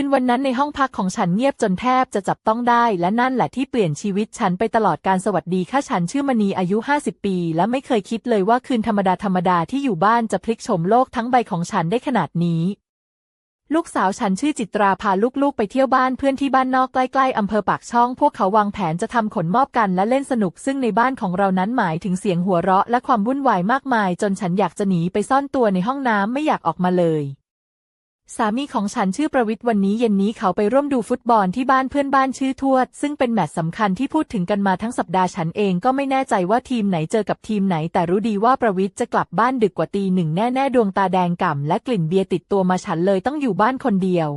คืนวันนั้นในห้องพักของฉันเงียบจนแทบจะจับต้องได้ และนั่นแหละที่เปลี่ยนชีวิตฉันไปตลอดการสวัสดีค่ะฉันชื่อมณีอายุ 50 ปี และไม่เคยคิดเลยว่าคืนธรรมดาธรรมดาที่อยู่บ้านจะพลิกโฉมโลกทั้งใบของฉันได้ขนาดนี้ ลูกสาวฉันชื่อจิตราพาลูกๆ ไปเที่ยวบ้านเพื่อนที่บ้านนอกใกล้ๆอำเภอปากช่อง พวกเขาวางแผนจะทำขนมอบกันและเล่นสนุก ซึ่งในบ้านของเรานั้นหมายถึงเสียงหัวเราะ และความวุ่นวายมากมาย จนฉันอยากจะหนีไปซ่อนตัวในห้องน้ำไม่อยากออกมาเลย สามีของฉันชื่อประวิทย์วันนี้เย็นนี้เขาไปร่วมดูฟุตบอลที่บ้านเพื่อนบ้านชื่อทวด ซึ่งเป็นแมตช์สำคัญที่พูดถึงกันมาทั้งสัปดาห์ฉันเองก็ไม่แน่ใจว่าทีมไหนเจอกับทีมไหน แต่รู้ดีว่าประวิทย์จะกลับบ้านดึกกว่าตีหนึ่งแน่ๆดวงตาแดงก่ำและกลิ่นเบียร์ติดตัวมาฉันเลยต้องอยู่บ้านคนเดียว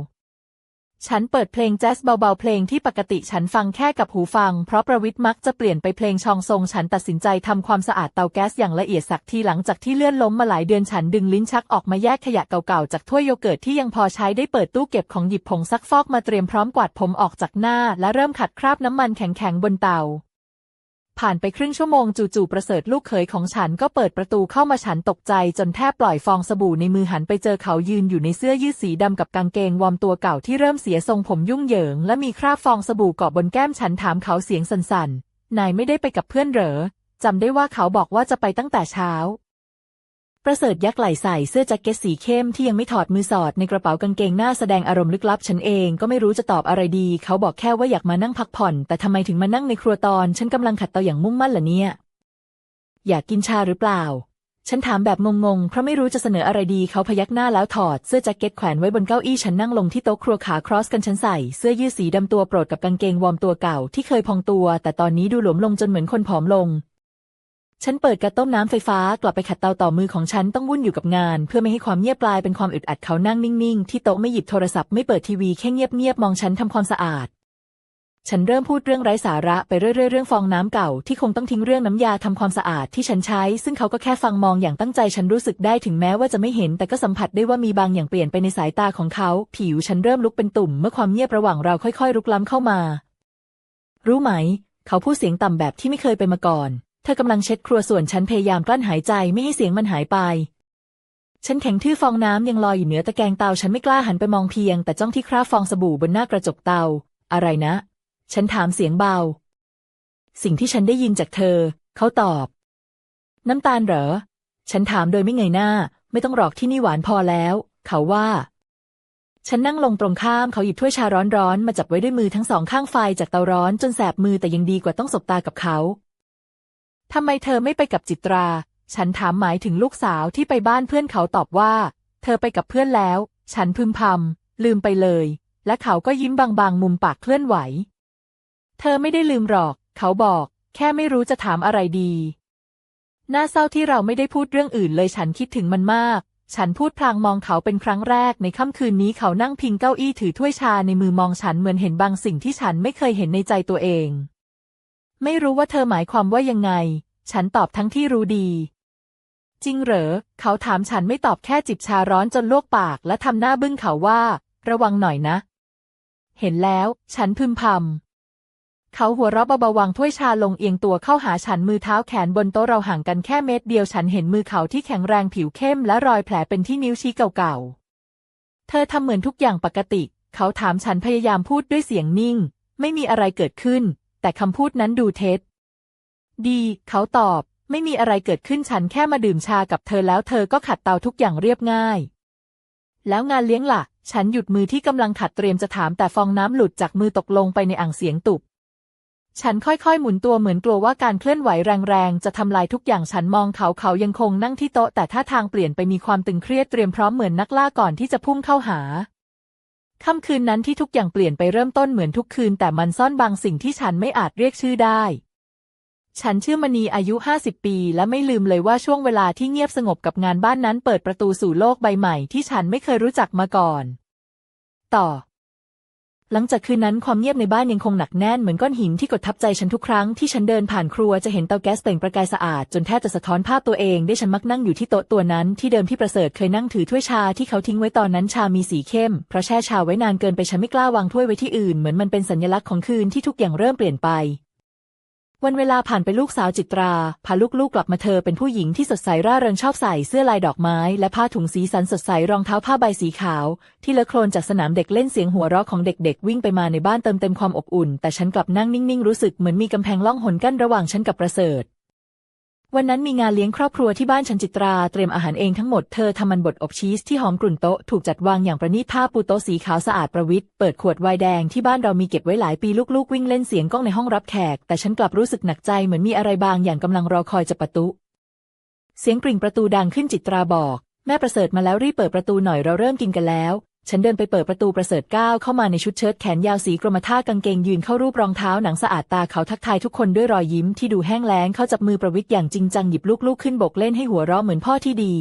ฉันเปิดเพลงแจ๊สเบาๆ เพลงที่ปกติฉันฟังแค่กับหูฟัง เพราะประวิทย์มักจะเปลี่ยนไปเพลงชองทรงฉันตัดสินใจทำความสะอาดเตาแก๊สอย่างละเอียดสักทีหลังจากที่เลื่อนล้มมาหลายเดือนฉันดึงลิ้นชักออกมาแยกขยะเก่าๆ จากถ้วยโยเกิร์ตที่ยังพอใช้ได้เปิดตู้เก็บของหยิบผงซักฟอกมาเตรียมพร้อมกวาดผมออกจากหน้า และเริ่มขัดคราบน้ำมันแข็งๆบนเตา ผ่านไปครึ่งชั่วโมงจู่ๆประเสริฐลูกเขยของฉันก็เปิดประตูเข้ามาฉันตกใจจนแทบปล่อยฟองสบู่ในมือหันไปเจอเขายืนอยู่ในเสื้อยืดสีดำกับกางเกงวอร์มตัวเก่าที่เริ่มเสียทรงผมยุ่งเหยิง และมีคราบฟองสบู่เกาะบนแก้มฉันถามเขาเสียงสั่นๆ นายไม่ได้ไปกับเพื่อนเหรอจำได้ว่าเขาบอกว่าจะไปตั้งแต่เช้า ประเสริฐยักไหล่ใส่เสื้อแจ็คเก็ตสีเข้มที่ยังไม่ถอดมือสอดในกระเป๋ากางเกงหน้าแสดงอารมณ์ลึกลับฉันเองก็ไม่รู้จะตอบอะไรดี เขาบอกแค่ว่าอยากมานั่งพักผ่อน แต่ทำไมถึงมานั่งในครัวตอน ฉันกำลังขัดตาอย่างมุ่งมั่นล่ะเนี่ย อยากกินชาหรือเปล่า ฉันถามแบบงงๆ เพราะไม่รู้จะเสนออะไรดีเขาพยักหน้าแล้วถอดเสื้อแจ็คเก็ตแขวนไว้บนเก้าอี้ฉันนั่งลงที่โต๊ะครัวขาครอสกันฉันใส่เสื้อยืดสีดำตัวโปรดกับกางเกงวอร์มตัวเก่าที่เคยพองตัว แต่ตอนนี้ดูหลวมลงจนเหมือนคนผอมลง ฉันเปิดกระต้มน้ำไฟฟ้ากลับไปขัดเตาต่อมือของฉันต้องวุ่นอยู่กับงาน เพื่อไม่ให้ความเงียบกลายเป็นความอึดอัดเขานั่งนิ่งๆ ที่โต๊ะไม่หยิบโทรศัพท์ไม่เปิดทีวีแค่เงียบๆมองฉันทำความสะอาด ฉันเริ่มพูดเรื่องไร้สาระไปเรื่อยๆเรื่องฟองน้ำเก่าที่คงต้องทิ้งเรื่องน้ำยาทำความสะอาดที่ฉันใช้ ซึ่งเขาก็แค่ฟังมองอย่างตั้งใจฉันรู้สึกได้ถึงแม้ว่าจะไม่เห็น แต่ก็สัมผัสได้ว่ามีบางอย่างเปลี่ยนไปในสายตาของเขา ผิวฉันเริ่มลุกเป็นตุ่มเมื่อความเงียบระหว่างเราค่อยๆรุกล้ำเข้ามา รู้ไหม เขาพูดเสียงต่ำแบบที่ไม่เคยไปมาก่อน เธอกำลังเช็ดครัวส่วนฉันพยายามกลั้นหายใจไม่ให้เสียงมันหายไป ฉันแข็งทื่อฟองน้ำยังลอยอยู่เหนือตะแกรงเตาฉันไม่กล้าหันไปมองเพียง แต่จ้องที่คราบฟองสบู่บนหน้ากระจกเตา อะไรนะ ฉันถามเสียงเบา สิ่งที่ฉันได้ยินจากเธอ เขาตอบ น้ำตาลเหรอ ฉันถามโดยไม่เงยหน้า ไม่ต้องหรอกที่นี่หวานพอแล้ว เขาว่าฉันนั่งลงตรงข้ามเขาหยิบถ้วยชาร้อนๆ มาจับไว้ด้วยมือทั้งสองข้างไฟจากเตาร้อนจนแสบมือแต่ยังดีกว่าต้องสบตากับเขา ทำไมเธอไม่ไปกับจิตรา ฉันถามหมายถึงลูกสาวที่ไปบ้านเพื่อนเขาตอบว่า เธอไปกับเพื่อนแล้ว ฉันพึมพำลืมไปเลย และเขาก็ยิ้มบางๆ มุมปากเคลื่อนไหว เธอไม่ได้ลืมหรอก เขาบอก แค่ไม่รู้จะถามอะไรดี น่าเศร้าที่เราไม่ได้พูดเรื่องอื่นเลยฉันคิดถึงมันมาก ฉันพูดพลางมองเขาเป็นครั้งแรกในค่ำคืนนี้เขานั่งพิงเก้าอี้ถือถ้วยชาในมือมองฉันเหมือนเห็นบางสิ่งที่ฉันไม่เคยเห็นในใจตัวเอง ไม่รู้ว่าเธอหมายความว่ายังไง ฉันตอบทั้งที่รู้ดี จริงเหรอ เขาถามฉันไม่ตอบแค่จิบชาร้อนจนลวกปากและทำหน้าบึ้งเขาว่า ระวังหน่อยนะ เห็นแล้ว ฉันพึมพำ เขาหัวเราะเบาๆวางถ้วยชาลงเอียงตัวเข้าหาฉันมือเท้าแขนบนโต๊ะเราห่างกันแค่เมตรเดียวฉันเห็นมือเขาที่แข็งแรงผิวเข้มและรอยแผลเป็นที่นิ้วชี้เก่าๆ เธอทำเหมือนทุกอย่างปกติ เขาถามฉันพยายามพูดด้วยเสียงนิ่ง ไม่มีอะไรเกิดขึ้น แต่คำพูดนั้นดูเท็จ ดี เขาตอบ ไม่มีอะไรเกิดขึ้นฉันแค่มาดื่มชากับเธอแล้วเธอก็ขัดเตาทุกอย่างเรียบง่าย แล้วงานเลี้ยงล่ะ ฉันหยุดมือที่กำลังขัดเตรียมจะถามแต่ฟองน้ำหลุดจากมือตกลงไปในอ่างเสียงตุบฉันค่อยๆ หมุนตัวเหมือนกลัวว่าการเคลื่อนไหวแรงๆ จะทำลายทุกอย่างฉันมองเขาเขายังคงนั่งที่โต๊ะแต่ท่าทางเปลี่ยนไปมีความตึงเครียดเตรียมพร้อมเหมือนนักล่าก่อนที่จะพุ่งเข้าหา ค่ำคืนนั้นที่ทุกอย่างเปลี่ยนไปเริ่มต้นเหมือนทุกคืน แต่มันซ่อนบางสิ่งที่ฉันไม่อาจเรียกชื่อได้ ฉันชื่อมณีอายุ 50 ปี และไม่ลืมเลยว่าช่วงเวลาที่เงียบสงบกับงานบ้านนั้นเปิดประตูสู่โลกใบใหม่ที่ฉันไม่เคยรู้จักมาก่อน ต่อ หลังจากคืนนั้นความเงียบในบ้านยังคงหนักแน่นเหมือนก้อนหินที่กดทับใจฉันทุกครั้งที่ฉันเดินผ่านครัวจะเห็นเตาแก๊สเปล่งประกายสะอาดจนแทบจะสะท้อนภาพตัวเองได้ฉันมักนั่งอยู่ที่โต๊ะตัวนั้นที่เดิมพี่ประเสริฐเคยนั่งถือถ้วยชาที่เขาทิ้งไว้ตอนนั้นชามีสีเข้มเพราะแช่ชาไว้นานเกินไปฉันไม่กล้าวางถ้วยไว้ที่อื่นเหมือนมันเป็นสัญลักษณ์ของคืนที่ทุกอย่างเริ่มเปลี่ยนไป วันเวลาผ่านไปลูกสาวจิตรา พาลูกๆกลับมาเธอเป็นผู้หญิงที่สดใสร่าเริงชอบใส่เสื้อลายดอกไม้ และผ้าถุงสีสันสดใสรองเท้าผ้าใบสีขาว ที่เลอะโคลนจากสนามเด็กเล่นเสียงหัวเราะของเด็กๆ วิ่งไปมาในบ้านเติมเต็มความอบอุ่น แต่ฉันกลับนั่งนิ่งๆรู้สึกเหมือนมีกำแพงล่องหนกั้นระหว่างฉันกับประเสริฐ วันนั้นมีงานเลี้ยงครอบครัวที่บ้านฉันจิตราเตรียมอาหารเองทั้งหมดเธอทำมันบดอบชีสที่หอมกลุ่นโต๊ะถูกจัดวางอย่างประณีตผ้าปูโต๊ะสีขาวสะอาดประวิตรเปิดขวดไวน์แดงที่บ้านเรามีเก็บไว้หลายปีลูกๆ วิ่งเล่นเสียงก้องในห้องรับแขก แต่ฉันกลับรู้สึกหนักใจเหมือนมีอะไรบางอย่างกำลังรอคอยจะประตู เสียงกริ่งประตูดังขึ้นจิตราบอก แม่ประเสริฐมาแล้วรีบเปิดประตูหน่อยเราเริ่มกินกันแล้ว ฉันเดินไปเปิดประตูประเสริฐก้าวเข้ามาในชุดเชิ้ตแขนยาวสีกรมท่ากางเกงยืนเข้ารูปรองเท้าหนังสะอาดตาเขาทักทายทุกคนด้วยรอยยิ้มที่ดูแห้งแล้งเขาจับมือประวิทย์อย่างจริงจังหยิบลูกๆขึ้นบกเล่นให้หัวเราะเหมือนพ่อที่ดี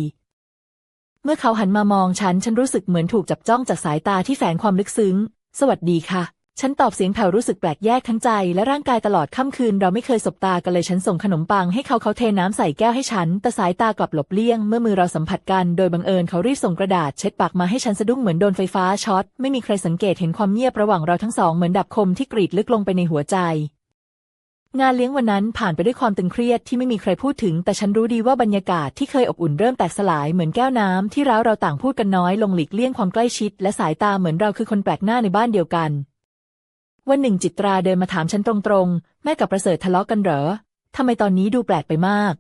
เมื่อเขาหันมามองฉันฉันรู้สึกเหมือนถูกจับจ้องจากสายตาที่แฝงความลึกซึ้ง สวัสดีค่ะ ฉันตอบเสียงแผ่วรู้สึกแปลกแยกทั้งใจและร่างกายตลอดค่ำคืนเราไม่เคยสบตากันเลยฉันส่งขนมปังให้เขาเขาเทน้ำใส่แก้วให้ฉัน แต่สายตากลับหลบเลี่ยง เมื่อมือเราสัมผัสกันโดยบังเอิญเขารีบส่งกระดาษเช็ดปากมาให้ฉันสะดุ้งเหมือนโดนไฟฟ้าช็อต ไม่มีใครสังเกตเห็นความเงียบระหว่างเราทั้งสองเหมือนดับคมที่กรีดลึกลงไปในหัวใจ งานเลี้ยงวันนั้นผ่านไปด้วยความตึงเครียดที่ไม่มีใครพูดถึง แต่ฉันรู้ดีว่าบรรยากาศที่เคยอบอุ่นเริ่มแตกสลายเหมือนแก้วน้ำที่ร้าวเราต่างพูดกันน้อยลงหลีกเลี่ยงความใกล้ชิด และสายตาเหมือนเราคือคนแปลกหน้าในบ้านเดียวกัน วันหนึ่งจิตราเดินมาถามฉันตรงๆ แม่กับประเสริฐทะเลาะกันเหรอทำไมตอนนี้ดูแปลกไปมาก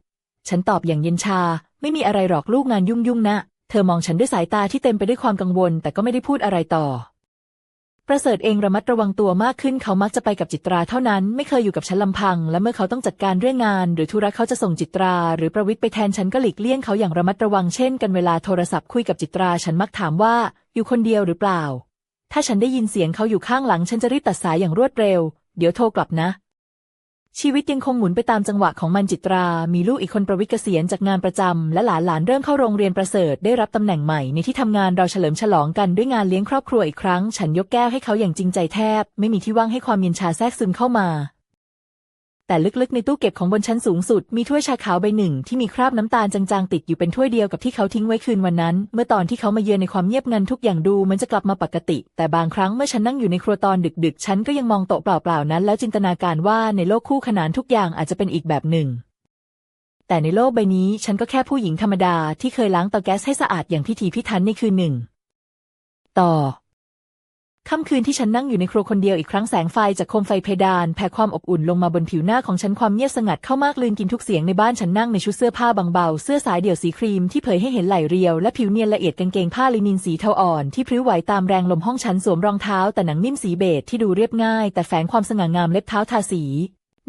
ฉันตอบอย่างเย็นชา ไม่มีอะไรหรอกลูกงานยุ่งๆนะ เธอมองฉันด้วยสายตาที่เต็มไปด้วยความกังวล แต่ก็ไม่ได้พูดอะไรต่อ ประเสริฐเองระมัดระวังตัวมากขึ้นเขามักจะไปกับจิตราเท่านั้น ไม่เคยอยู่กับฉันลำพัง และเมื่อเขาต้องจัดการเรื่องงาน หรือธุระเขาจะส่งจิตรา หรือประวิทย์ไปแทนฉันก็หลีกเลี่ยงเขาอย่างระมัดระวังเช่นกันเวลาโทรศัพท์คุยกับจิตราฉันมักถามว่า อยู่คนเดียวหรือเปล่า ถ้าฉันได้ยินเสียงเขาอยู่ข้างหลังฉันจะรีบตัดสายอย่างรวดเร็ว เดี๋ยวโทรกลับนะ ชีวิตยังคงหมุนไปตามจังหวะของมันจิตรา มีลูกอีกคนประวิกเกษียณจากงานประจำและหลานหลานๆเริ่มเข้าโรงเรียนประเสริฐได้รับตำแหน่งใหม่ในที่ทำงานเราเฉลิมฉลองกันด้วยงานเลี้ยงครอบครัวอีกครั้ง ฉันยกแก้วให้เขาอย่างจริงใจแทบ ไม่มีที่ว่างให้ความเย็นชาแทรกซึมเข้ามา แต่ลึกๆในตู้เก็บของบนชั้นสูงสุด มีถ้วยชาขาวใบหนึ่งที่มีคราบน้ำตาลจางๆติดอยู่เป็นถ้วยเดียวกับที่เขาทิ้งไว้คืนวันนั้น เมื่อตอนที่เขามาเยือนในความเงียบงันทุกอย่างดูเหมันจะกลับมาปกติ แต่บางครั้งเมื่อฉันนั่งอยู่ในครัวตอนดึก ๆ ฉันก็ยังมองโต๊ะเปล่าๆนั้น แล้วจินตนาการว่าในโลกคู่ขนานทุกอย่างอาจจะเป็นอีกแบบหนึ่งแต่ในโลกใบนี้ฉันก็แค่ผู้หญิงธรรมดาที่เคยล้างเตาแก๊สให้สะอาดอย่างพิถีพิถันในคืนหนึ่ง ต่อ ค่ำคืนที่ฉันนั่งอยู่ในครัวคนเดียวอีกครั้งแสงไฟจากโคมไฟเพดานแผ่ความอบอุ่นลงมาบนผิวหน้าของฉันความเงียบสงัดเข้ามากลืนกินทุกเสียงในบ้านฉันนั่งในชุดเสื้อผ้าบางเบาเสื้อสายเดี่ยวสีครีมที่เผยให้เห็นไหล่เรียวและผิวเนียนละเอียดกางเกงผ้าลินินสีเทาอ่อนที่พริ้วไหวตามแรงลมห้องฉันสวมรองเท้าแต่หนังนิ่มสีเบจที่ดูเรียบง่ายแต่แฝงความสง่างามเล็บเท้าทาสี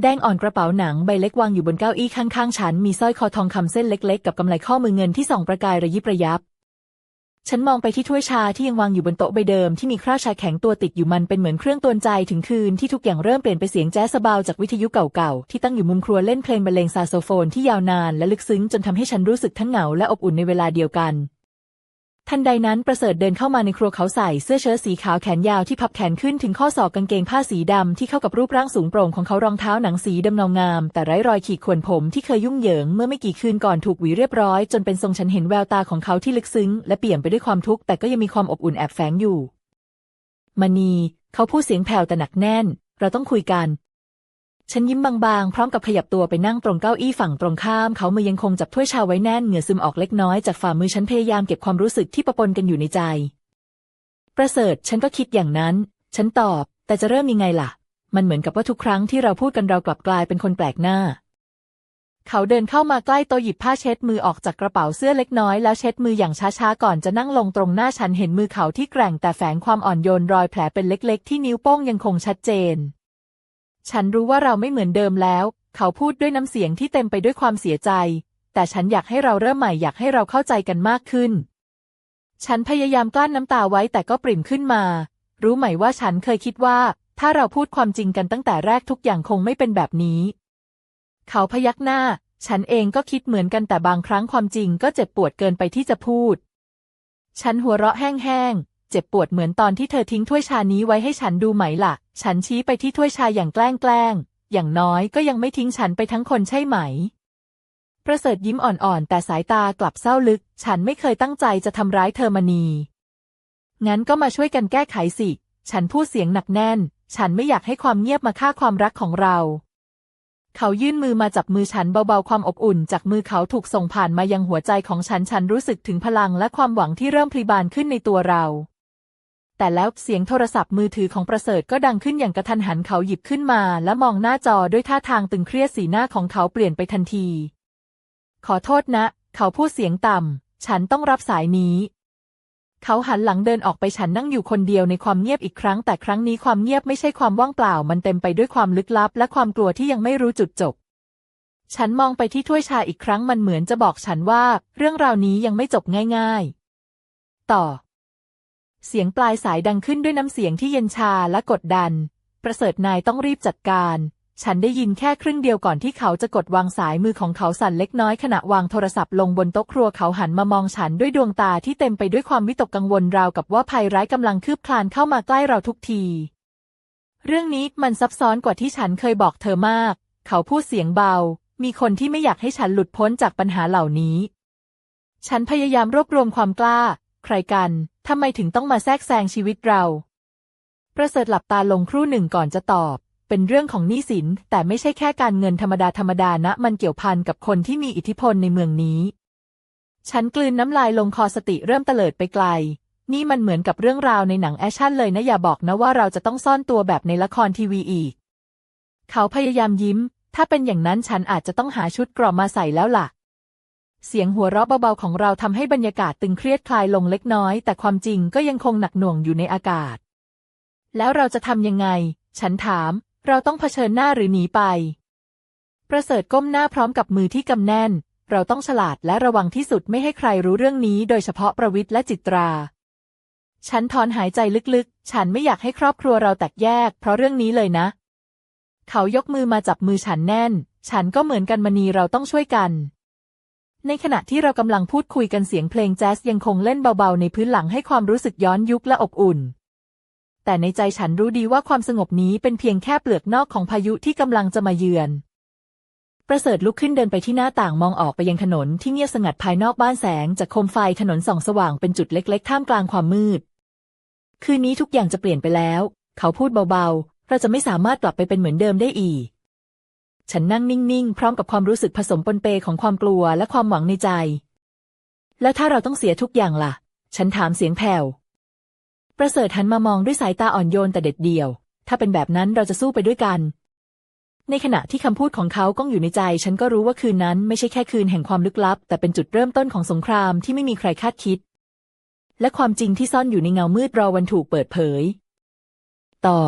แดงอ่อนกระเป๋าหนังใบเล็กวางอยู่บนเก้าอี้ข้างๆฉันมีสร้อยคอทองคำเส้นเล็กๆ กับกำไลข้อมือเงินที่ส่องประกายระยิบระยับ ฉันมองไปที่ถ้วยชาที่ยังวางอยู่บนโต๊ะใบเดิมที่มีคราชาแข็งตัวติดอยู่มันเป็นเหมือนเครื่องตวนใจถึงคืนที่ทุกอย่างเริ่มเปลี่ยนไปเสียงแจ๊สเบาจากวิทยุเก่าๆ ที่ตั้งอยู่มุมครัวเล่นเพลงบรรเลงซาโซโฟนที่ยาวนานและลึกซึ้งจนทำให้ฉันรู้สึกทั้งเหงาและอบอุ่นในเวลาเดียวกัน ทันใดนั้นประเสริฐเดินเข้ามาในครัวเขาใส่เสื้อเชิ้ตสีขาวแขนยาวที่พับแขนขึ้นถึงข้อศอกกางเกงผ้าสีดำที่เข้ากับรูปร่างสูงโปร่งของเขารองเท้าหนังสีดำเนางาม แต่ไร้รอยขีดข่วนผมที่เคยยุ่งเหยิงเมื่อไม่กี่คืนก่อนถูกหวีเรียบร้อย จนเป็นทรงฉันเห็นแววตาของเขาที่ลึกซึ้ง และเปี่ยมไปด้วยความทุกข์แต่ก็ยังมีความอบอุ่นแอบแฝงอยู่มณีเขาพูดเสียงแผ่วแต่หนักแน่น เราต้องคุยกัน ฉันยิ้มบางๆ พร้อมกับขยับตัวไปนั่งตรงเก้าอี้ฝั่งตรงข้าม เขามือยังคงจับถ้วยชาไว้แน่นเหงื่อซึมออกเล็กน้อยจากฝ่ามือฉันพยายามเก็บความรู้สึกที่ปะปนกันอยู่ในใจ ประเสริฐฉันก็คิดอย่างนั้น ฉันตอบ แต่จะเริ่มยังไงล่ะ มันเหมือนกับว่าทุกครั้งที่เราพูดกันเรากลับกลายเป็นคนแปลกหน้า เขาเดินเข้ามาใกล้โตหยิบผ้าเช็ดมือออกจากกระเป๋าเสื้อเล็กน้อยแล้วเช็ดมืออย่างช้าๆก่อนจะนั่งลงตรงหน้าฉันเห็นมือเขาที่แกร่งแต่แฝงความอ่อนโยนรอยแผลเป็นเล็ก ๆ ที่นิ้วโป้งยังคงชัดเจน ฉันรู้ว่าเราไม่เหมือนเดิมแล้ว เขาพูดด้วยน้ำเสียงที่เต็มไปด้วยความเสียใจ แต่ฉันอยากให้เราเริ่มใหม่อยากให้เราเข้าใจกันมากขึ้น ฉันพยายามกลั้นน้ำตาไว้แต่ก็ปริ่มขึ้นมา รู้ไหมว่าฉันเคยคิดว่า ถ้าเราพูดความจริงกันตั้งแต่แรกทุกอย่างคงไม่เป็นแบบนี้ เขาพยักหน้า ฉันเองก็คิดเหมือนกันแต่บางครั้งความจริงก็เจ็บปวดเกินไปที่จะพูด ฉันหัวเราะแห้งๆ เจ็บปวดเหมือนตอนที่เธอทิ้งถ้วยชานี้ไว้ให้ฉันดูไหมล่ะ ฉันชี้ไปที่ถ้วยชาอย่างแกล้งแกล้งๆอย่างน้อยก็ยังไม่ทิ้งฉันไปทั้งคนใช่ไหม ประเสริฐยิ้มอ่อนๆ แต่สายตากลับเศร้าลึก ฉันไม่เคยตั้งใจจะทำร้ายเธอมณีงั้นก็มาช่วยกันแก้ไขสิ ฉันพูดเสียงหนักแน่น ฉันไม่อยากให้ความเงียบมาฆ่าความรักของเราเขายื่นมือมาจับมือฉันเบาๆ ความอบอุ่น จากมือเขาถูกส่งผ่านมายังหัวใจของฉัน ฉันรู้สึกถึงพลังและความหวังที่เริ่มพลีบานขึ้นในตัวเรา แต่แล้วเสียงโทรศัพท์มือถือของประเสริฐก็ดังขึ้นอย่างกระทันหันเขาหยิบขึ้นมา และมองหน้าจอด้วยท่าทางตึงเครียดสีหน้าของเขาเปลี่ยนไปทันที ขอโทษนะ เขาพูดเสียงต่ำ ฉันต้องรับสายนี้ เขาหันหลังเดินออกไปฉันนั่งอยู่คนเดียวในความเงียบอีกครั้ง แต่ครั้งนี้ความเงียบไม่ใช่ความว่างเปล่า มันเต็มไปด้วยความลึกลับ และความกลัวที่ยังไม่รู้จุดจบ ฉันมองไปที่ถ้วยชาอีกครั้งมันเหมือนจะบอกฉันว่า เรื่องราวนี้ยังไม่จบง่าย ๆ ต่อ เสียงปลายสายดังขึ้นด้วยน้ำเสียงที่เย็นชาและกดดัน ประเสริฐนายต้องรีบจัดการ ฉันได้ยินแค่ครึ่งเดียวก่อนที่เขาจะกดวางสายมือของเขาสั่นเล็กน้อยขณะวางโทรศัพท์ลงบนโต๊ะครัวเขาหันมามองฉันด้วยดวงตาที่เต็มไปด้วยความวิตกกังวลราวกับว่าภัยร้ายกำลังคืบคลานเข้ามาใกล้เราทุกที เรื่องนี้มันซับซ้อนกว่าที่ฉันเคยบอกเธอมาก เขาพูดเสียงเบา มีคนที่ไม่อยากให้ฉันหลุดพ้นจากปัญหาเหล่านี้ ฉันพยายามรวบรวมความกล้า ใครกัน ทำไมถึงต้องมาแทรกแซงชีวิตเรา ประเสริฐหลับตาลงครู่หนึ่งก่อนจะตอบ เป็นเรื่องของหนี้สิน แต่ไม่ใช่แค่การเงินธรรมดาธรรมดานะ มันเกี่ยวพันกับคนที่มีอิทธิพลในเมืองนี้ ฉันกลืนน้ำลายลงคอสติเริ่มเตลิดไปไกล นี่มันเหมือนกับเรื่องราวในหนังแอคชั่นเลยนะอย่าบอกนะว่าเราจะต้องซ่อนตัวแบบในละครทีวีอีก เขาพยายามยิ้ม ถ้าเป็นอย่างนั้นฉันอาจจะต้องหาชุดกรอบมาใส่แล้วล่ะ เสียงหัวเราะเบาๆของเราทำให้บรรยากาศตึงเครียดคลายลงเล็กน้อย แต่ความจริงก็ยังคงหนักหน่วงอยู่ในอากาศ แล้วเราจะทำยังไง ฉันถาม เราต้องเผชิญหน้าหรือหนีไป ประเสริฐก้มหน้าพร้อมกับมือที่กำแน่น เราต้องฉลาดและระวังที่สุดไม่ให้ใครรู้เรื่องนี้ โดยเฉพาะประวิทย์และจิตรา ฉันถอนหายใจลึกๆ ฉันไม่อยากให้ครอบครัวเราแตกแยก เพราะเรื่องนี้เลยนะ เขายกมือมาจับมือฉันแน่น ฉันก็เหมือนกันมณีเราต้องช่วยกัน ในขณะที่เรากำลังพูดคุยกันเสียงเพลงแจ๊สยังคงเล่นเบาๆในพื้นหลังให้ความรู้สึกย้อนยุคและอบอุ่น แต่ในใจฉันรู้ดีว่าความสงบนี้เป็นเพียงแค่เปลือกนอกของพายุที่กำลังจะมาเยือน ประเสริฐลุกขึ้นเดินไปที่หน้าต่างมองออกไปยังถนนที่เงียบสงัดภายนอกบ้านแสงจากโคมไฟถนนส่องสว่างเป็นจุดเล็ก ๆ ท่ามกลางความมืด คืนนี้ทุกอย่างจะเปลี่ยนไปแล้ว เขาพูดเบาๆ เราจะไม่สามารถกลับไปเป็นเหมือนเดิมได้อีก ฉันนั่งนิ่งๆ พร้อมกับความรู้สึกผสมปนเปของความกลัวและความหวังในใจ แล้วถ้าเราต้องเสียทุกอย่างล่ะ ฉันถามเสียงแผ่ว ประเสริฐหันมามองด้วยสายตาอ่อนโยนแต่เด็ดเดี่ยว ถ้าเป็นแบบนั้นเราจะสู้ไปด้วยกัน ในขณะที่คำพูดของเขาก้องอยู่ในใจ ฉันก็รู้ว่าคืนนั้นไม่ใช่แค่คืนแห่งความลึกลับ แต่เป็นจุดเริ่มต้นของสงครามที่ไม่มีใครคาดคิด และความจริงที่ซ่อนอยู่ในเงามืดรอวันถูกเปิดเผย ต่อ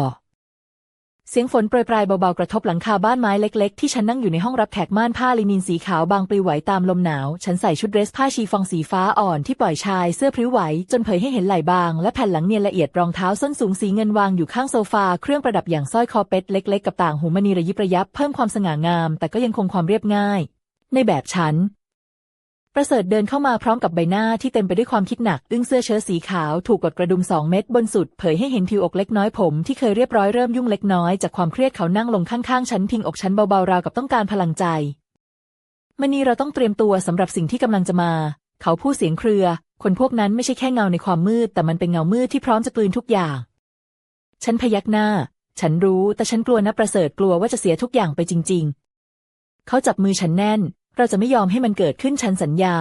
เสียงฝนโปรยปลายเบาๆกระทบหลังคาบ้านไม้เล็กๆ ที่ฉันนั่งอยู่ในห้องรับแขกม่านผ้าลินินสีขาวบางปลิวไหวตามลมหนาว ฉันใส่ชุดเดรสผ้าชีฟองสีฟ้าอ่อนที่ปล่อยชายเสื้อพริ้วไหว จนเผยให้เห็นไหล่บาง และแผ่นหลังเนียนละเอียดรองเท้าส้นสูงสีเงินวางอยู่ข้างโซฟา เครื่องประดับอย่างสร้อยคอเป็ดเล็กๆ กับต่างหูมณีระยิบระยับเพิ่มความสง่างาม แต่ก็ยังคงความเรียบง่าย ในแบบฉัน ประเสริฐเดินเข้ามาพร้อมกับใบหน้าที่เต็มไปด้วยความคิดหนัก อึ้งเสื้อเชิ้ตสีขาวถูกกดกระดุมสองเม็ดบนสุด เผยให้เห็นผิวอกเล็กน้อยผมที่เคยเรียบร้อยเริ่มยุ่งเล็กน้อยจากความเครียดเขานั่งลงข้างๆ ฉันพิงอกฉันเบาๆราวกับต้องการพลังใจมณีเราต้องเตรียมตัวสำหรับสิ่งที่กำลังจะมา เขาพูดเสียงเครือ คนพวกนั้นไม่ใช่แค่เงาในความมืด แต่มันเป็นเงามืดที่พร้อมจะกลืนทุกอย่าง ฉันพยักหน้า ฉันรู้แต่ฉันกลัวนะประเสริฐกลัวว่าจะเสียทุกอย่างไปจริง ๆ เขาจับมือฉันแน่น เราจะไม่ยอมให้มันเกิดขึ้นฉันสัญญา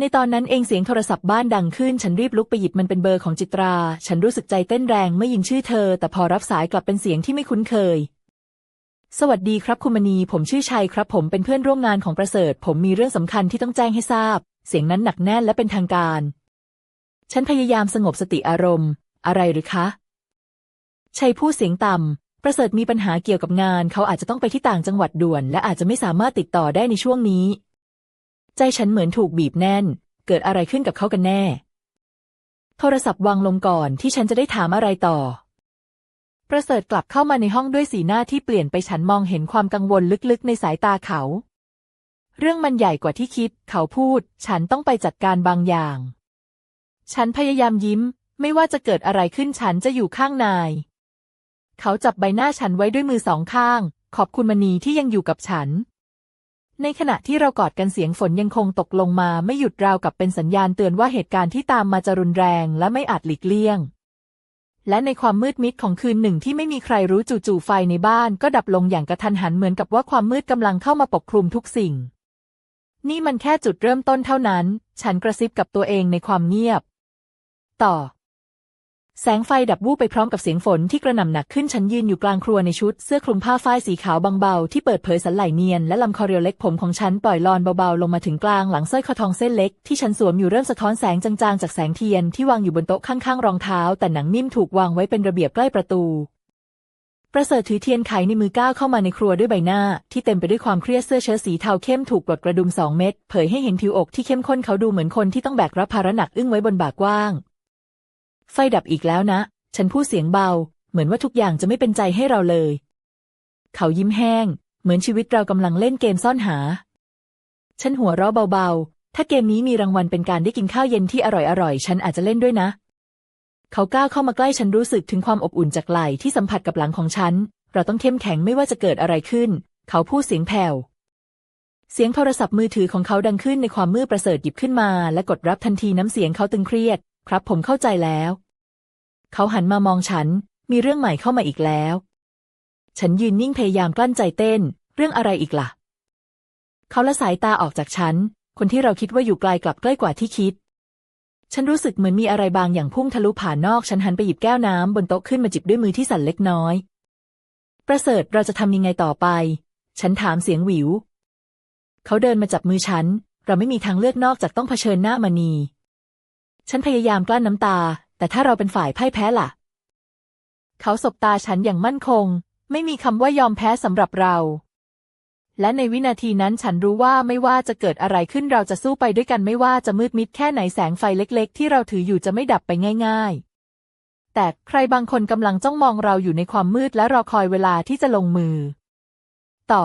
ในตอนนั้นเองเสียงโทรศัพท์บ้านดังขึ้น ฉันรีบลุกไปหยิบมันเป็นเบอร์ของจิตรา ฉันรู้สึกใจเต้นแรงเมื่อยินชื่อเธอ แต่พอรับสายกลับเป็นเสียงที่ไม่คุ้นเคย สวัสดีครับคุณมณี ผมชื่อชัยครับ ผมเป็นเพื่อนร่วมงานของประเสริฐ ผมมีเรื่องสำคัญที่ต้องแจ้งให้ทราบ เสียงนั้นหนักแน่นและเป็นทางการ ฉันพยายามสงบสติอารมณ์ อะไรหรือคะชัยพูดเสียงต่ำ ประเสริฐมีปัญหาเกี่ยวกับงาน เขาอาจจะต้องไปที่ต่างจังหวัดด่วน และอาจจะไม่สามารถติดต่อได้ในช่วงนี้ ใจฉันเหมือนถูกบีบแน่น เกิดอะไรขึ้นกับเขากันแน่ โทรศัพท์วางลงก่อนที่ฉันจะได้ถามอะไรต่อ ประเสริฐกลับเข้ามาในห้องด้วยสีหน้าที่เปลี่ยนไปฉันมองเห็นความกังวลลึกๆ ในสายตาเขา เรื่องมันใหญ่กว่าที่คิด เขาพูด ฉันต้องไปจัดการบางอย่าง ฉันพยายามยิ้ม ไม่ว่าจะเกิดอะไรขึ้นฉันจะอยู่ข้างนาย เขาจับใบหน้าฉันไว้ด้วยมือสองข้าง ขอบคุณมณีที่ยังอยู่กับฉัน ในขณะที่เรากอดกันเสียงฝนยังคงตกลงมาไม่หยุดราวกับเป็นสัญญาณเตือนว่าเหตุการณ์ที่ตามมาจะรุนแรงและไม่อาจหลีกเลี่ยง และในความมืดมิดของคืนหนึ่งที่ไม่มีใครรู้จู่ๆไฟในบ้านก็ดับลงอย่างกระทันหันเหมือนกับว่าความมืดกำลังเข้ามาปกคลุมทุกสิ่ง นี่มันแค่จุดเริ่มต้นเท่านั้น ฉันกระซิบกับตัวเองในความเงียบ ต่อ แสงไฟดับวูบไปพร้อมกับเสียงฝนที่กระหน่ำหนักขึ้นฉันยืนอยู่กลางครัวในชุดเสื้อคลุมผ้าฝ้ายสีขาวบางเบาที่เปิดเผยสันไหล่เนียนและลำคอเรียวเล็กผมของฉันปล่อยลอนเบาๆลงมาถึงกลางหลังสร้อยคอทองเส้นเล็กที่ฉันสวมอยู่เริ่มสะท้อนแสงจางๆจากแสงเทียนที่วางอยู่บนโต๊ะข้างๆรองเท้า แต่หนังนิ่มถูกวางไว้เป็นระเบียบใกล้ประตู ประเสริฐถือเทียนไขในมือก้าวเข้ามาในครัวด้วยใบหน้า ที่เต็มไปด้วยความเครียดเสื้อเชิ้ตสีเทาเข้มถูกปลดกระดุมสองเม็ดเผยให้เห็นผิวอกที่เข้มข้นเขาดูเหมือนคนที่ต้องแบกรับภาระหนักอึ้งไว้บนบ่ากว้าง ไฟดับอีกแล้วนะ ฉันพูดเสียงเบา เหมือนว่าทุกอย่างจะไม่เป็นใจให้เราเลย เขายิ้มแห้ง เหมือนชีวิตเรากำลังเล่นเกมซ่อนหา ฉันหัวเราะเบาๆ ถ้าเกมนี้มีรางวัลเป็นการได้กินข้าวเย็นที่อร่อยๆ ฉันอาจจะเล่นด้วยนะ เขาก้าวเข้ามาใกล้ฉันรู้สึกถึงความอบอุ่นจากไหล่ที่สัมผัสกับหลังของฉัน เราต้องเข้มแข็งไม่ว่าจะเกิดอะไรขึ้น เขาพูดเสียงแผ่วเสียงโทรศัพท์มือถือของเขาดังขึ้นในความมืดประเสริฐหยิบขึ้นมา และกดรับทันทีน้ำเสียงเขาตึงเครียด ครับผมเข้าใจแล้ว เขาหันมามองฉัน มีเรื่องใหม่เข้ามาอีกแล้ว ฉันยืนนิ่งพยายามกลั้นใจเต้น เรื่องอะไรอีกล่ะ เขาละสายตาออกจากฉัน คนที่เราคิดว่าอยู่ไกลกลับใกล้กว่าที่คิด ฉันรู้สึกเหมือนมีอะไรบางอย่างพุ่งทะลุผ่านนอก ฉันหันไปหยิบแก้วน้ำบนโต๊ะขึ้นมาจิบด้วยมือที่สั่นเล็กน้อย ประเสริฐเราจะทำยังไงต่อไป ฉันถามเสียงหวิว เขาเดินมาจับมือฉัน เราไม่มีทางเลือกนอกจากต้องเผชิญหน้ามณี ฉันพยายามกลั้นน้ำตา แต่ถ้าเราเป็นฝ่ายพ่ายแพ้ล่ะ เขาสบตาฉันอย่างมั่นคง ไม่มีคำว่ายอมแพ้สำหรับเรา และในวินาทีนั้นฉันรู้ว่าไม่ว่าจะเกิดอะไรขึ้นเราจะสู้ไปด้วยกันไม่ว่าจะมืดมิดแค่ไหนแสงไฟเล็ก ๆ ที่เราถืออยู่จะไม่ดับไปง่าย ๆ แต่ใครบางคนกำลังจ้องมองเราอยู่ในความมืดและรอคอยเวลาที่จะลงมือ ต่อ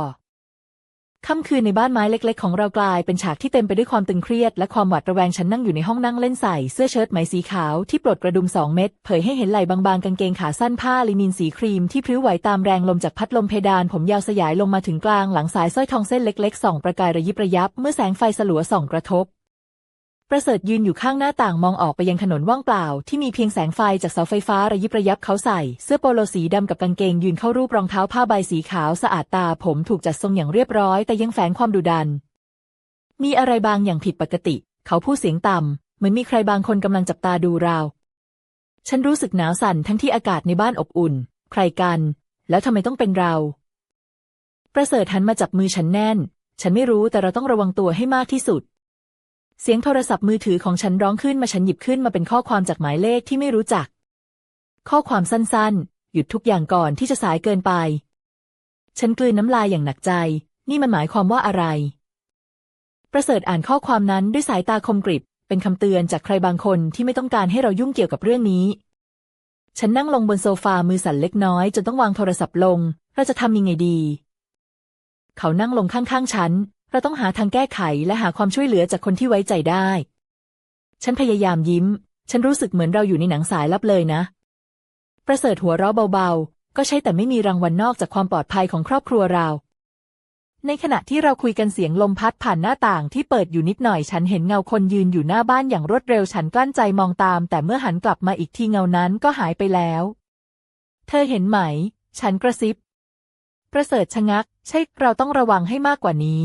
ค่ำคืนในบ้านไม้เล็กๆ ของเรากลายเป็นฉากที่เต็มไปด้วยความตึงเครียดและความหวาดระแวงฉันนั่งอยู่ในห้องนั่งเล่นใส่เสื้อเชิ้ตไหมสีขาวที่ปลดกระดุมสองเม็ดเผยให้เห็นไหล่บางๆกางเกงขาสั้นผ้าลินินสีครีมที่พริ้วไหวตามแรงลมจากพัดลมเพดานผมยาวสยายลงมาถึงกลางหลังสายสร้อยทองเส้นเล็กๆส่องประกายระยิบระยับเมื่อแสงไฟสลัวส่องกระทบ ประเสริฐยืนอยู่ข้างหน้าต่างมองออกไปยังถนนว่างเปล่า ที่มีเพียงแสงไฟจากเสาไฟฟ้าระยิบระยับเขาใส่ เสื้อโปโลสีดำกับกางเกงยืนเข้ารูปรองเท้าผ้าใบสีขาวสะอาดตาผมถูกจัดทรงอย่างเรียบร้อย แต่ยังแฝงความดุดัน มีอะไรบางอย่างผิดปกติ เขาพูดเสียงต่ำเหมือนมีใครบางคนกำลังจับตาดูเรา ฉันรู้สึกหนาวสั่นทั้งที่อากาศในบ้านอบอุ่น ใครกัน แล้วทำไมต้องเป็นเรา ประเสริฐหันมาจับมือฉันแน่น ฉันไม่รู้แต่เราต้องระวังตัวให้มากที่สุด เสียงโทรศัพท์มือถือของฉันร้องขึ้นมาฉันหยิบขึ้นมาเป็นข้อความจากหมายเลขที่ไม่รู้จัก ข้อความสั้นๆ หยุดทุกอย่างก่อนที่จะสายเกินไป ฉันกลืนน้ำลายอย่างหนักใจ นี่มันหมายความว่าอะไร ประเสริฐอ่านข้อความนั้นด้วยสายตาคมกริบ เป็นคำเตือนจากใครบางคนที่ไม่ต้องการให้เรายุ่งเกี่ยวกับเรื่องนี้ ฉันนั่งลงบนโซฟามือสั่นเล็กน้อยจนต้องวางโทรศัพท์ลง เราจะทำยังไงดี เขานั่งลงข้างๆฉัน เราต้องหาทางแก้ไขและหาความช่วยเหลือจากคนที่ไว้ใจได้ ฉันพยายามยิ้ม ฉันรู้สึกเหมือนเราอยู่ในหนังสายลับเลยนะ ประเสริฐหัวเราะเบาๆ ก็ใช่แต่ไม่มีรางวัลนอกจากความปลอดภัยของครอบครัวเรา ในขณะที่เราคุยกันเสียงลมพัดผ่านหน้าต่างที่เปิดอยู่นิดหน่อยฉันเห็นเงาคนยืนอยู่หน้าบ้านอย่างรวดเร็วฉันกลั้นใจมองตาม แต่เมื่อหันกลับมาอีกทีเงานั้นก็หายไปแล้ว เธอเห็นไหม ฉันกระซิบ ประเสริฐชะงัก ใช่เราต้องระวังให้มากกว่านี้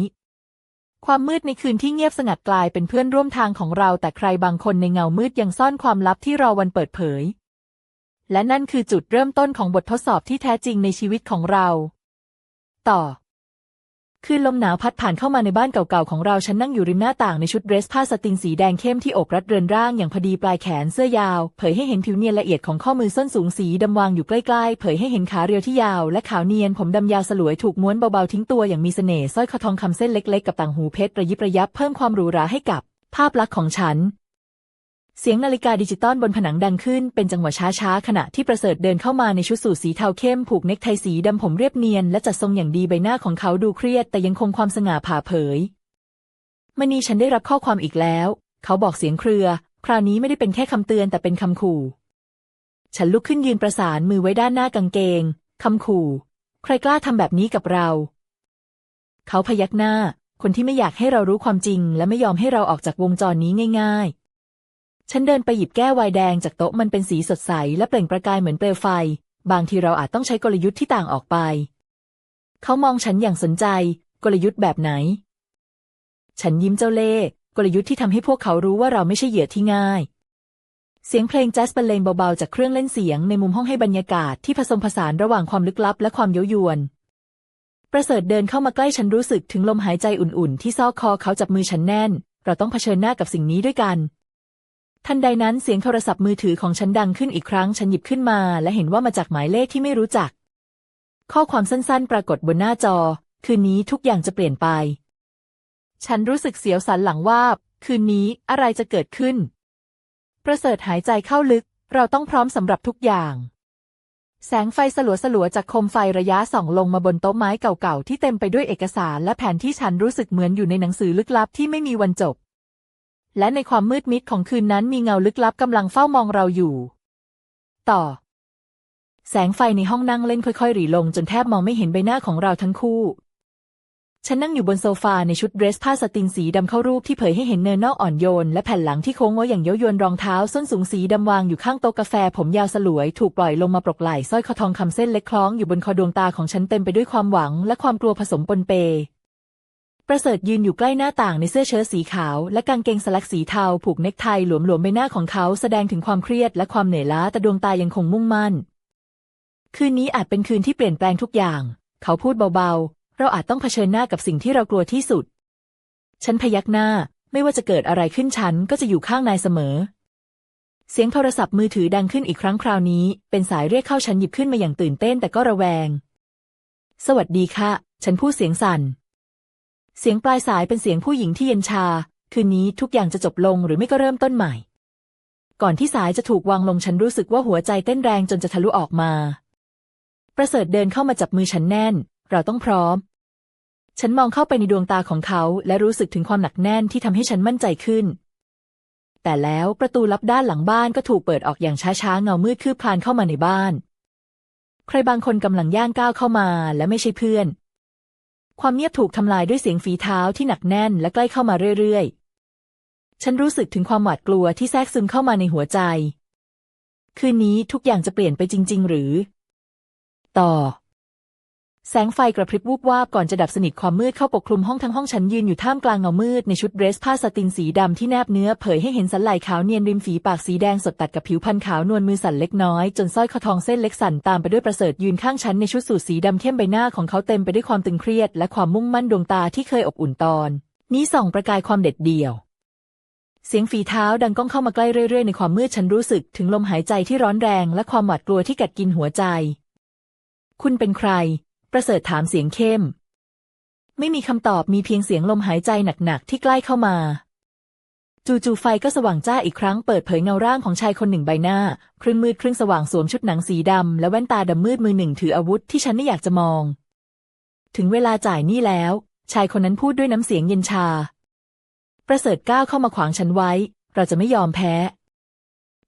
ความมืดในคืนที่เงียบสงัดกลายเป็นเพื่อนร่วมทางของเราแต่ใครบางคนในเงามืดยังซ่อนความลับที่รอวันเปิดเผย และนั่นคือจุดเริ่มต้นของบททดสอบที่แท้จริงในชีวิตของเรา ต่อ คืนลมหนาวพัดผ่านเข้ามาในบ้านเก่าๆของเราฉันนั่งอยู่ริมหน้าต่างในชุดเดรสผ้าสติงสีแดงเข้มที่อบรัดเรือนร่างอย่างพอดีปลายแขนเสื้อยาว เผยให้เห็นผิวเนียนละเอียดของข้อมือส้นสูงสีดำวางอยู่ใกล้ๆ เผยให้เห็นขาเรียวที่ยาวและขาวเนียนผมดำยาวสลวยถูกม้วนเบาๆทิ้งตัวอย่างมีเสน่ห์สร้อยคอทองคำเส้นเล็กๆ กับต่างหูเพชรระยิบระยับเพิ่มความหรูหราให้กับภาพลักษณ์ของฉัน เสียงนาฬิกาดิจิตอลบนผนังดังขึ้นเป็นจังหวะช้าๆ ขณะที่ประเสริฐเดินเข้ามาในชุดสูทสีเทาเข้มผูกเนคไทสีดำผมเรียบเนียนและจัดทรงอย่างดีใบหน้าของเขาดูเครียด แต่ยังคงความสง่าผ่าเผยมณีฉันได้รับข้อความอีกแล้ว เขาบอกเสียงเครือ คราวนี้ไม่ได้เป็นแค่คำเตือนแต่เป็นคำขู่ ฉันลุกขึ้นยืนประสานมือไว้ด้านหน้ากางเกงคำขู่ ใครกล้าทำแบบนี้กับเรา เขาพยักหน้า คนที่ไม่อยากให้เรารู้ความจริง และไม่ยอมให้เราออกจากวงจรนี้ง่าย ฉันเดินไปหยิบแก้วไวน์แดงจากโต๊ะมันเป็นสีสดใส และเปล่งประกายเหมือนเปลวไฟ บางทีเราอาจต้องใช้กลยุทธ์ที่ต่างออกไป เขามองฉันอย่างสนใจ กลยุทธ์แบบไหน ฉันยิ้มเจ้าเล่ห์กลยุทธ์ที่ทำให้พวกเขารู้ว่าเราไม่ใช่เหยื่อที่ง่าย เสียงเพลงแจ๊สบรรเลงเบาๆจากเครื่องเล่นเสียงในมุมห้องให้บรรยากาศที่ผสมผสานระหว่างความลึกลับและความเย้ายวน ประเสริฐเดินเข้ามาใกล้ฉันรู้สึกถึงลมหายใจอุ่นๆ ที่ซอกคอเขาจับมือฉันแน่น เราต้องเผชิญหน้ากับสิ่งนี้ด้วยกัน ทันใดนั้นเสียงโทรศัพท์มือถือของฉันดังขึ้นอีกครั้ง ฉันหยิบขึ้นมา และเห็นว่ามาจากหมายเลขที่ไม่รู้จัก ข้อความสั้นๆ ปรากฏบนหน้าจอ คืนนี้ทุกอย่างจะเปลี่ยนไป ฉันรู้สึกเสียวสันหลังว่าคืนนี้อะไรจะเกิดขึ้น ประเสริฐหายใจเข้าลึก เราต้องพร้อมสำหรับทุกอย่าง แสงไฟสลัวสลัวๆจากโคมไฟระยะส่องลงมาบนโต๊ะไม้เก่าๆที่เต็มไปด้วยเอกสารและแผนที่ฉันรู้สึกเหมือนอยู่ในหนังสือลึกลับที่ไม่มีวันจบ และในความมืดมิดของคืนนั้นมีเงาลึกลับกำลังเฝ้ามองเราอยู่ ต่อ แสงไฟในห้องนั่งเล่นค่อยๆหรี่ลงจนแทบมองไม่เห็นใบหน้าของเราทั้งคู่ ฉันนั่งอยู่บนโซฟาในชุดเดรสผ้าสตินสีดำเข้ารูปที่เผยให้เห็นเนินนอกอ่อนโยน และแผ่นหลังที่โค้งงออย่างเย้ายวนรองเท้าส้นสูงสีดำวางอยู่ข้างโต๊ะกาแฟ ผมยาวสลวย ถูกปล่อยลงมาปลกไหล่สร้อยคอทองคำเส้นเล็กคล้องอยู่บนคอดวงตาของฉันเต็มไปด้วยความหวัง และความกลัวผสมปนเป ประเสริฐยืนอยู่ใกล้หน้าต่างในเสื้อเชิ้ตสีขาว และกางเกงสลักสีเทาผูกเน็กไทหลวมๆใบหน้าของเขาแสดงถึงความเครียดและความเหนื่อยล้าแต่ดวงตายังคงมุ่งมั่น คืนนี้อาจเป็นคืนที่เปลี่ยนแปลงทุกอย่าง เขาพูดเบาๆ เราอาจต้องเผชิญหน้ากับสิ่งที่เรากลัวที่สุด ฉันพยักหน้า ไม่ว่าจะเกิดอะไรขึ้นฉันก็จะอยู่ข้างนายเสมอ เสียงโทรศัพท์มือถือดังขึ้นอีกครั้งคราวนี้ เป็นสายเรียกเข้าฉันหยิบขึ้นมาอย่างตื่นเต้นแต่ก็ระแวง สวัสดีค่ะ ฉันพูดเสียงสั่น เสียงปลายสายเป็นเสียงผู้หญิงที่เย็นชา คืนนี้ทุกอย่างจะจบลงหรือไม่ก็เริ่มต้นใหม่ ก่อนที่สายจะถูกวางลงฉันรู้สึกว่าหัวใจเต้นแรงจนจะทะลุออกมา ประเสริฐเดินเข้ามาจับมือฉันแน่น เราต้องพร้อม ฉันมองเข้าไปในดวงตาของเขาและรู้สึกถึงความหนักแน่นที่ทำให้ฉันมั่นใจขึ้น แต่แล้วประตูลับด้านหลังบ้านก็ถูกเปิดออกอย่างช้าๆเงามืดคืบคลานเข้ามาในบ้าน ใครบางคนกำลังย่างก้าวเข้ามาและไม่ใช่เพื่อน ความเงียบถูกทำลายด้วยเสียงฝีเท้าที่หนักแน่นและใกล้เข้ามาเรื่อยๆ ฉันรู้สึกถึงความหวาดกลัวที่แทรกซึมเข้ามาในหัวใจ คืนนี้ทุกอย่างจะเปลี่ยนไปจริง ๆ หรือ ต่อ แสงไฟกระพริบวูบวาบก่อนจะดับสนิทความมืดเข้าปกคลุมห้องทั้งห้องฉันยืนอยู่ท่ามกลางเงามืดในชุดเดรสผ้าสตินสีดำที่แนบเนื้อเผยให้เห็นสันไหล่ขาวเนียนริมฝีปากสีแดงสดตัดกับผิวพรรณขาวนวลมือสั่นเล็กน้อย จนสร้อยคอทองเส้นเล็กสั่นตามไปด้วยประเสริฐยืนข้างฉันในชุดสูทสีดำเข้มใบหน้าของเขาเต็มไปด้วยความตึงเครียด และความมุ่งมั่นดวงตาที่เคยอบอุ่นตอน นี้ส่องประกายความเด็ดเดี่ยว เสียงฝีเท้าดังก้องเข้ามาใกล้เรื่อยๆในความมืดฉันรู้สึกถึงลมหายใจที่ร้อนแรง และความหวาดกลัวที่กัดกินหัวใจ คุณเป็นใคร ประเสริฐถามเสียงเข้ม ไม่มีคำตอบมีเพียงเสียงลมหายใจหนักๆที่ใกล้เข้ามาจู่ๆไฟก็สว่างจ้าอีกครั้งเปิดเผยเงาร่างของชายคนหนึ่งใบหน้า ครึ่งมืดครึ่งสว่างสวมชุดหนังสีดำ และแว่นตาดำมืดมือหนึ่งถืออาวุธที่ฉันไม่อยากจะมอง ถึงเวลาจ่ายหนี้แล้ว ชายคนนั้นพูดด้วยน้ำเสียงเย็นชา ประเสริฐก้าวเข้ามาขวางฉันไว้ เราจะไม่ยอมแพ้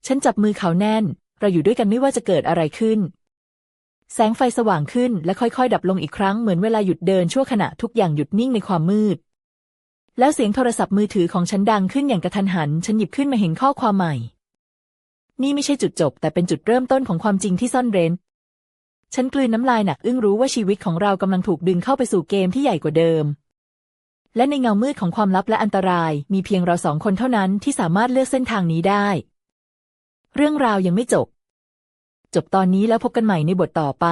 ฉันจับมือเขาแน่น เราอยู่ด้วยกันไม่ว่าจะเกิดอะไรขึ้น แสงไฟสว่างขึ้นและค่อยๆ ดับลงอีกครั้งเหมือนเวลาหยุดเดินชั่วขณะทุกอย่างหยุดนิ่งในความมืด แล้วเสียงโทรศัพท์มือถือของฉันดังขึ้นอย่างกระทันหัน ฉันหยิบขึ้นมาเห็นข้อความใหม่ นี่ไม่ใช่จุดจบ แต่เป็นจุดเริ่มต้นของความจริงที่ซ่อนเร้น ฉันกลืนน้ำลายหนักอึ้งรู้ว่าชีวิตของเรากำลังถูกดึงเข้าไปสู่เกมที่ใหญ่กว่าเดิม และในเงามืดของความลับและอันตราย มีเพียงเราสองคนเท่านั้นที่สามารถเลือกเส้นทางนี้ได้ เรื่องราวยังไม่จบ จบตอนนี้แล้วพบกันใหม่ในบทต่อไป